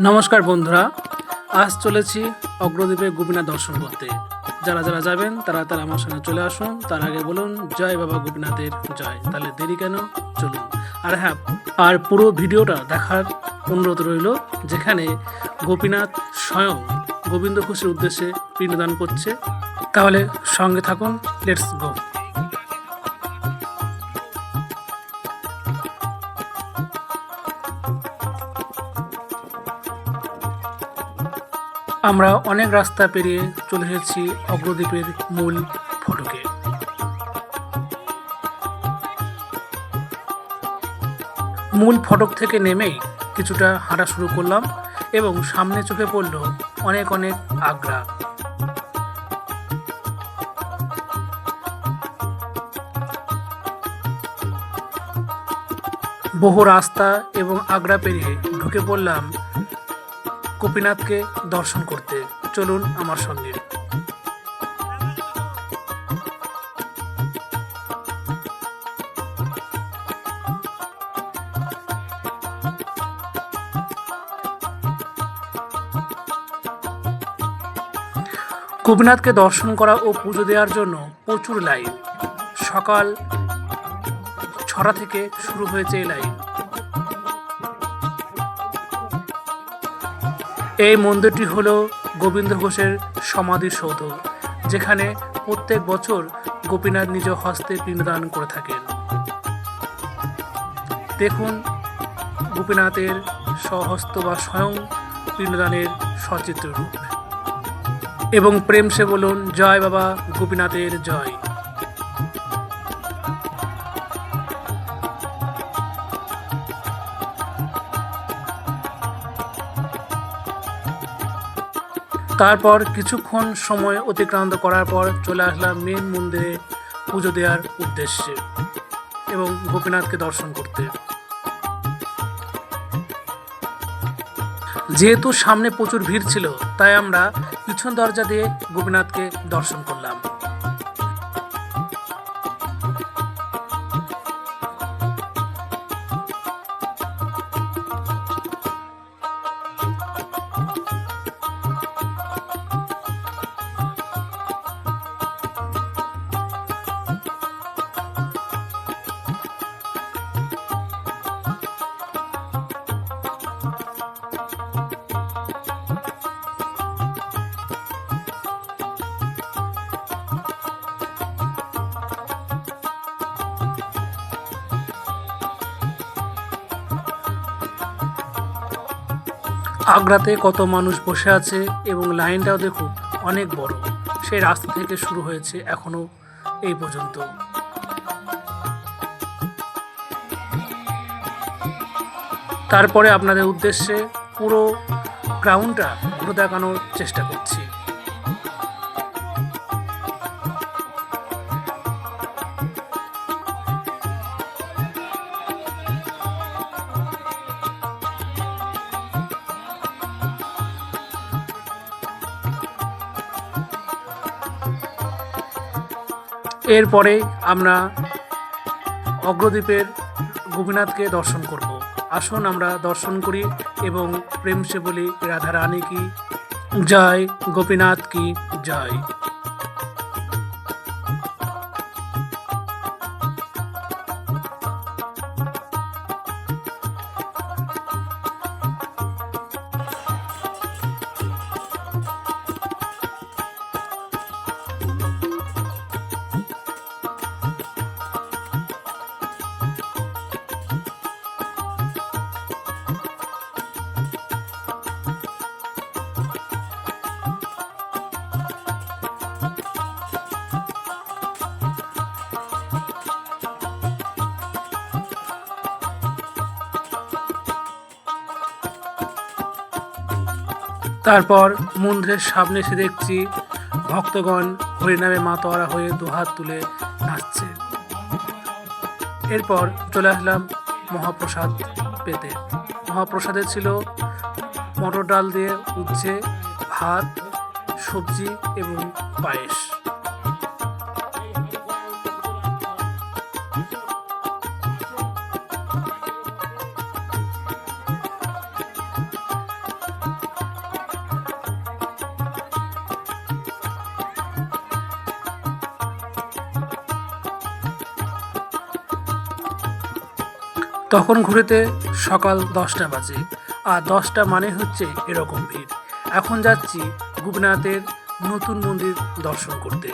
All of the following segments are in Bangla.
নমস্কার বন্ধুরা, আজ চলেছি অগ্রদ্বীপে গোপীনাথ দর্শন করতে। যারা যারা যাবেন, তারা তারা আমার সঙ্গে চলে আসুন। তার আগে বলুন, জয় বাবা গোপীনাথের জয়। তাহলে দেরি কেন? চলুন। আর হ্যাঁ আর পুরো ভিডিওটা দেখার অনুরোধ রইল, যেখানে গোপীনাথ স্বয়ং গোবিন্দ খুশির উদ্দেশ্যে পিণ্ডদান করছে। তাহলে সঙ্গে থাকুন লেটস গো আমরা অনেক রাস্তা পেরিয়ে চলে এসেছি অগ্রদ্বীপের মূল ফটকে। মূল ফটক থেকে নেমেই কিছুটা হাঁটা শুরু করলাম এবং সামনে চোখে পড়ল অনেক অনেক আগ্রা। বহু রাস্তা এবং আগ্রা পেরিয়ে ঢুকে পড়লাম গোপীনাথকে দর্শন করতে। চলুন আমার সঙ্গে। গোপীনাথকে দর্শন করা ও পুজো দেওয়ার জন্য প্রচুর লাইন। সকাল ছটা থেকে শুরু হয়েছে এই লাইন। এই মন্দিরটি হল গোবিন্দ ঘোষের সমাধিসৌধ যেখানে প্রত্যেক বছর গোপীনাথ নিজ হস্তে পিণ্ডদান করে থাকেন। দেখুন, গোপীনাথের সহস্ত বা স্বয়ং পিণ্ডদানের সচিত্র রূপ। এবং প্রেম সে বলুন, জয় বাবা, গোপীনাথের জয়। তারপর কিছুক্ষণ সময় অতিক্রান্ত করার পর চলে আসলাম মেন মন্দিরে পুজো দেওয়ার উদ্দেশ্যে এবং গোপীনাথকে দর্শন করতে। যেহেতু সামনে প্রচুর ভিড় ছিল, তাই আমরা পিছন দরজা দিয়ে গোপীনাথকে দর্শন করলাম। আগ্রাতে কত মানুষ বসে আছে এবং লাইনটাও দেখো অনেক বড়। সেই রাস্তা থেকে শুরু হয়েছে এখনও এই পর্যন্ত। তারপরে আপনাদের উদ্দেশ্যে পুরো গ্রাউন্ডটা ঘুরে দেখানোর চেষ্টা করছি। এরপরে আমরা অগ্রদ্বীপের গোপীনাথকে দর্শন করব। আসুন আমরা দর্শন করি এবং প্রেম সে বলি, রাধা রানী কি? জয় গোপীনাথ কি? জয়। তারপর মন্দিরের সামনে এসে দেখছি ভক্তগণ হরিনামে মাতোয়ারা হয়ে দুহাত তুলে নাচছে। এরপর চলে আসলাম মহাপ্রসাদ পেতে। মহাপ্রসাদে ছিল মটর ডাল দিয়ে উচ্ছে, ভাত, সবজি এবং পায়েস। তখন ঘুরেতে সকাল দশটা বাজে, আর দশটা মানে হচ্ছে এরকম ভিড়। এখন যাচ্ছি গুপনাথের নতুন মন্দির দর্শন করতে।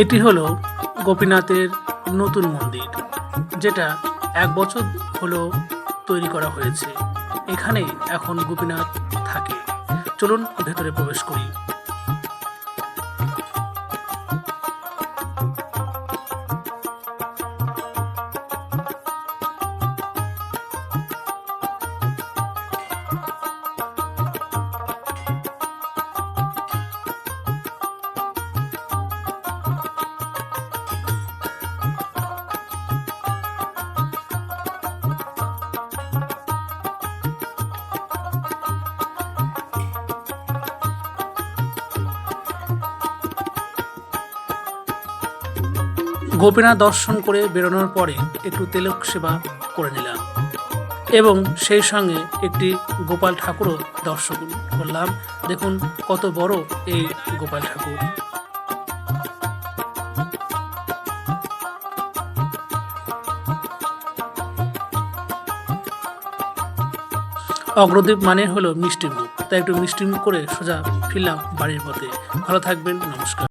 এটি হলো গোপীনাথের নতুন মন্দির, যেটা এক বছর হলো তৈরি করা হয়েছে। এখানে এখন গোপীনাথ থাকে। চলুন ভেতরে প্রবেশ করি। গোপীনাথ দর্শন করে বেরোনোর পরে একটু তেলক সেবা করে নিলাম এবং সেই সঙ্গে একটি গোপাল ঠাকুরও দর্শন করলাম। দেখুন কত বড় এই গোপাল ঠাকুর। অগ্রদ্বীপ মানে হলো মিষ্টি মুখ তাই একটু মিষ্টি মুখ করে সোজা ফিরলাম বাড়ির পথে। ভালো থাকবেন, নমস্কার।